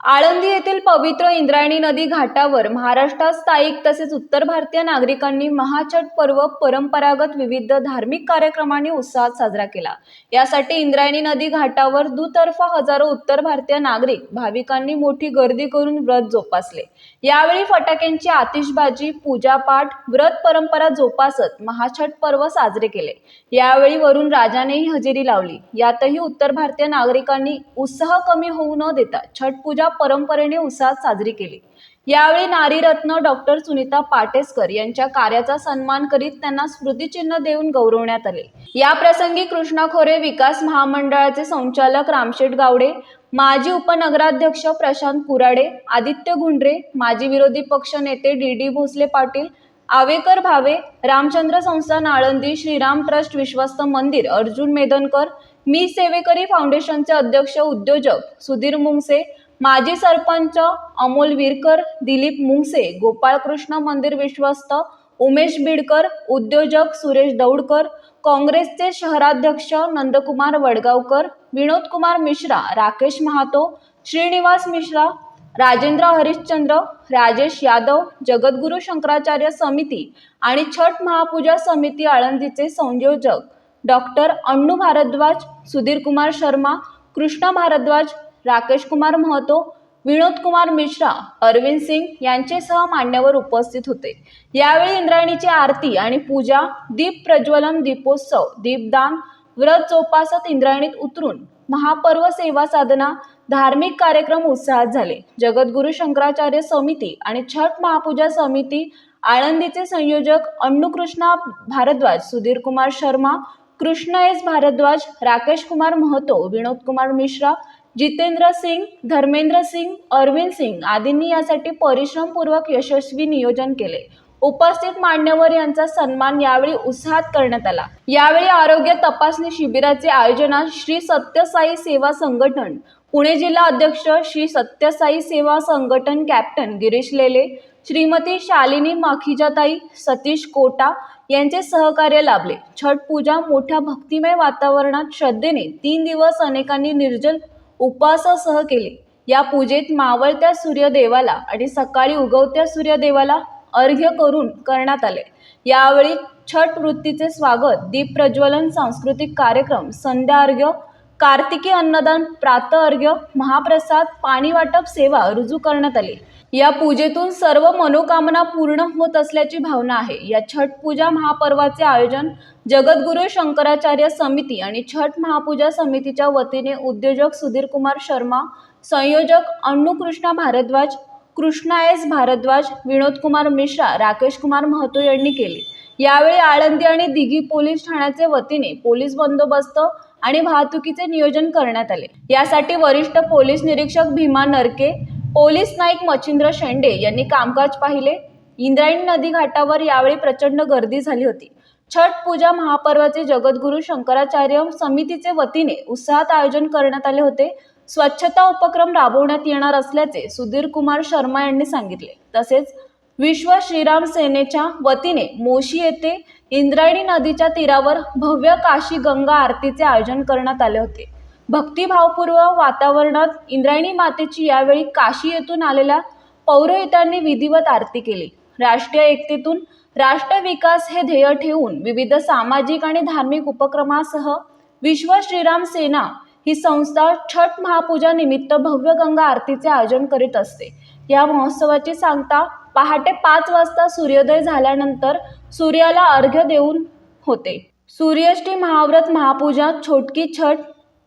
आळंदी येथील पवित्र इंद्रायणी नदी घाटावर महाराष्ट्रात स्थायिक तसेच उत्तर भारतीय नागरिकांनी महाछठ पर्व परंपरागत विविध धार्मिक कार्यक्रमांनी उत्साहात साजरा केला. यासाठी इंद्रायणी नदी घाटावर दुतर्फा हजारो उत्तर भारतीय नागरिक भाविकांनी मोठी गर्दी करून व्रत जोपासले. यावेळी फटाक्यांची आतिषबाजी पूजापाठ व्रत परंपरा जोपासत महाछठ पर्व साजरे केले. यावेळी वरून राजानेही हजेरी लावली. यातही उत्तर भारतीय नागरिकांनी उत्साह कमी होऊ न देता छठ पूजा परंपरेने उत्साहात साजरी केली. यावेळी नारीरत्न डॉक्टर सुनीता पाटेसकर यांच्या कार्याचा सन्मान करीत त्यांना स्मृतिचिन्ह देऊन गौरवण्यात आले. या प्रसंगी कृष्णा खोरे विकास महामंडळाचे संचालक रामशेठ गावडे माजी उपनगराध्यक्ष प्रशांत पुराडे आदित्य गुंडरे माजी विरोधी पक्ष नेते डी डी भोसले पाटील आवेकर भावे रामचंद्र संस्थान आळंदी श्रीराम ट्रस्ट विश्वस्त मंदिर अर्जुन मेदनकर मी सेवेकरी फाउंडेशनचे अध्यक्ष उद्योजक सुधीर मुंगसे माजी सरपंच अमोल विरकर दिलीप मुंगसे गोपाळकृष्ण मंदिर विश्वस्त उमेश बिडकर उद्योजक सुरेश दौडकर काँग्रेसचे शहराध्यक्ष नंदकुमार वडगावकर विनोदकुमार मिश्रा राकेश महातो श्रीनिवास मिश्रा राजेंद्र हरिश्चंद्र राजेश यादव जगद्गुरू शंकराचार्य समिती आणि छठ महापूजा समिती आळंदीचे संयोजक डॉक्टर अण्णू भारद्वाज सुधीरकुमार शर्मा कृष्णा भारद्वाज राकेश कुमार महतो विनोद कुमार मिश्रा अरविंद सिंग यांचेसह मान्यवर उपस्थित होते. यावेळी इंद्रायणीची आरती आणि पूजा दीप प्रज्वलन दीपोत्सव दीपदान व्रत चोपासत इंद्रायणीत उतरून महापर्व सेवा साधना धार्मिक कार्यक्रम उत्साहात झाले. जगद्गुरू शंकराचार्य समिती आणि छठ महापूजा समिती आळंदीचे संयोजक अण्णुकृष्णा भारद्वाज सुधीर कुमार शर्मा कृष्ण एस भारद्वाज राकेश कुमार महतो विनोद कुमार मिश्रा जितेंद्र सिंग धर्मेंद्र सिंग अरविंद सिंग आदींनी यासाठी परिश्रमपूर्वक यशस्वी नियोजन केले. उपस्थित मान्यवर यांचा सन्मान यावेळी उत्साहात करण्यात आला. यावेळी आरोग्य तपासणी शिबिराचे आयोजनात श्री सत्यसाई सेवा संघटन पुणे जिल्हा अध्यक्ष श्री सत्यसाई सेवा संघटन कॅप्टन गिरीश लेले श्रीमती शालिनी माखीजाताई सतीश कोटा यांचे सहकार्य लाभले. छठ पूजा मोठ्या भक्तिमय वातावरणात श्रद्धेने तीन दिवस अनेकांनी निर्जल उपवासासह केले. या पूजेत मावळत्या सूर्यदेवाला आणि सकाळी उगवत्या सूर्यदेवाला अर्घ्य करून करण्यात आले. यावेळी छठ वृत्तीचे स्वागत दीप प्रज्वलन सांस्कृतिक कार्यक्रम संध्या अर्घ्य कार्तिकी अन्नदान प्रातः अर्घ्य महाप्रसाद पाणी वाटप सेवा रुजू करण्यात आली. या पूजेतून सर्व मनोकामना पूर्ण होत असल्याची भावना आहे. या छठ पूजा महापर्वाचे आयोजन जगद्गुरू शंकराचार्य समिती आणि छठ महापूजा समितीच्या वतीने उद्योजक सुधीर कुमार शर्मा संयोजक अन्नूकृष्णा भारद्वाज कृष्णा एस भारद्वाज विनोद कुमार मिश्रा राकेश कुमार महतो यांनी केले. यावेळी आळंदी आणि दिघी पोलीस ठाण्याचे वतीने पोलीस बंदोबस्त आणि वाहतुकीचे नियोजन करण्यात आले. यासाठी वरिष्ठ पोलीस निरीक्षक भीमा नरके पोलीस नाईक मच्छिंद्र शेंडे यांनी कामकाज पाहिले. इंद्रायणी नदी घाटावर यावेळी प्रचंड गर्दी झाली होती. छठ पूजा महापर्वाचे जगद्गुरू शंकराचार्य समितीचे वतीने उत्साहात आयोजन करण्यात आले होते. स्वच्छता उपक्रम राबवण्यात येणार असल्याचे सुधीर कुमार शर्मा यांनी सांगितले. तसेच विश्व श्रीराम सेनेच्या वतीने मोशी येथे इंद्रायणी नदीच्या तीरावर भव्य काशी गंगा आरतीचे आयोजन करण्यात आले होते. भक्तिभावपूर्व वातावरणात इंद्रायणी मातेची यावेळी काशी येथून आलेल्या पौरोहितांनी विधिवत आरती केली. राष्ट्रीय एकतेतून राष्ट्र विकास हे ध्येय ठेवून विविध सामाजिक आणि धार्मिक उपक्रमासह विश्व श्रीराम सेना ही संस्था छठ महापूजा निमित्त भव्य गंगा आरतीचे आयोजन करीत असते. या महोत्सवाची सांगता पहाटे पाच वाजता सूर्योदय झाल्यानंतर सूर्याला अर्घ्य देऊन होते. सूर्यष्टी महाव्रत महापूजा छोटकी छठ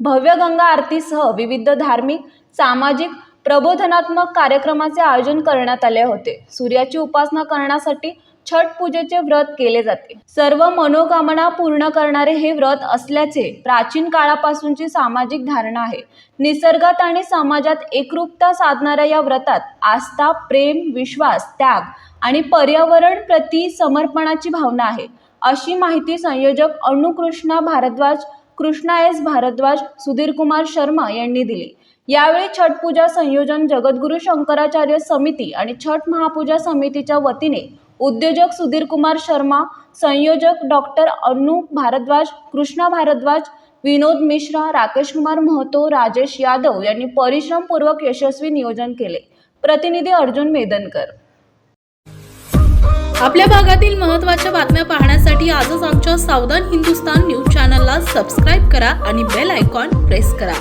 भव्य गंगा आरतीसह विविध धार्मिक सामाजिक प्रबोधनात्मक कार्यक्रमाचे आयोजन करण्यात आले होते. सूर्याची उपासना करण्यासाठी छठ पूजेचे व्रत केले जाते. सर्व मनोकामना पूर्ण करणारे हे व्रत असल्याचे प्राचीन काळापासूनची सामाजिक धारणा आहे. निसर्गात आणि समाजात एकरूपता साधणाऱ्या या व्रतात आस्था प्रेम विश्वास त्याग आणि पर्यावरण प्रती समर्पणाची भावना आहे. अशी माहिती संयोजक अणुकृष्णा भारद्वाज कृष्णा एस भारद्वाज सुधीर कुमार शर्मा यांनी दिली. यावेळी छठ पूजा संयोजन जगद्गुरू शंकराचार्य समिती आणि छठ महापूजा समितीच्या वतीने उद्योजक सुधीर कुमार शर्मा संयोजक डॉक्टर अनु भारद्वाज कृष्णा भारद्वाज विनोद मिश्रा राकेश कुमार महतो राजेश यादव यांनी परिश्रमपूर्वक यशस्वी नियोजन केले. प्रतिनिधी अर्जुन मेदनकर. आपल्या भागातील महत्त्वाच्या बातम्या पाहण्यासाठी आजच आमच्या सावधान हिंदुस्तान न्यूज चॅनलला सबस्क्राईब करा आणि बेल आयकॉन प्रेस करा.